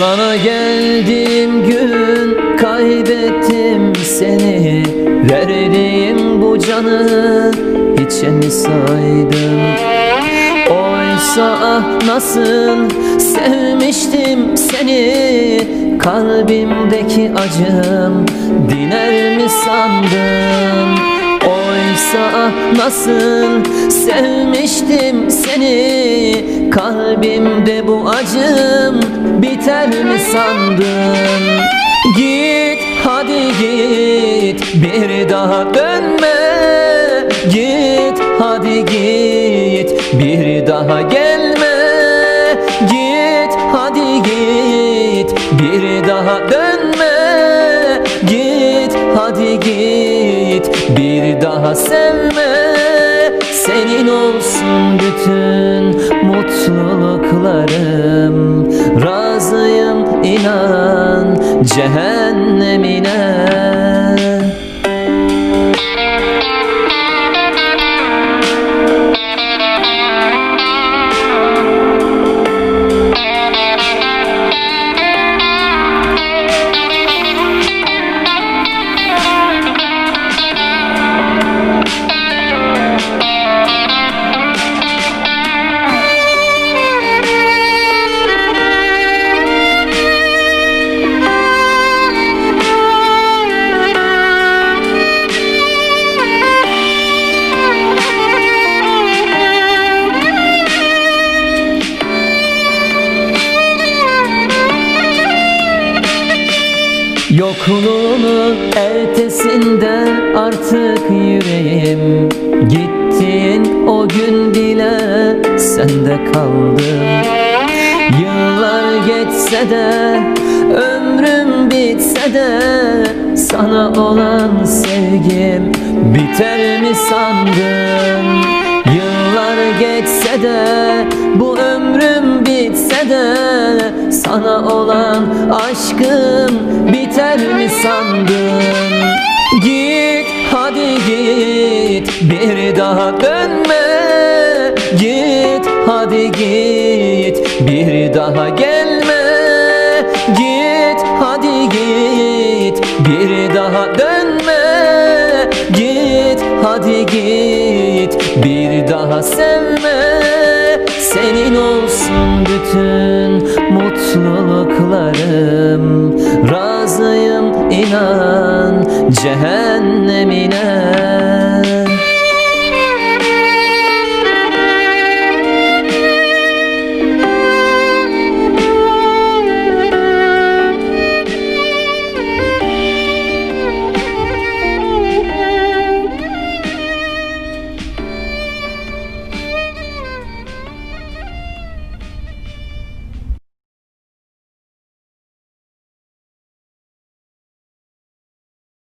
Sana geldiğim gün kaybettim seni. Verdiğim bu canı hiçe mi saydım Oysa ah nasıl sevmiştim seni. Kalbimdeki acım diner mi sandın Oysa nasıl sevmiştim seni Kalbimde bu acım biter mi sandın? Git hadi git bir daha dönme. Git hadi git bir daha gelme. Git hadi git bir daha dönme. Git hadi git bir daha sevme Senin olsun bütün mutluluklarım. Razıyım inan cehennemine Yokluğunu ertesinde artık yüreğim. Gittiğin o gün bile sende kaldım. Yıllar geçse de ömrüm bitse de Sana olan sevgim biter mi sandın? Yıllar geçse de bitse de Sana olan aşkım biter mi sandın? Git hadi git bir daha dönme. Git hadi git bir daha gelme. Git hadi git bir daha dönme. Git hadi git bir daha sevme cehennemine.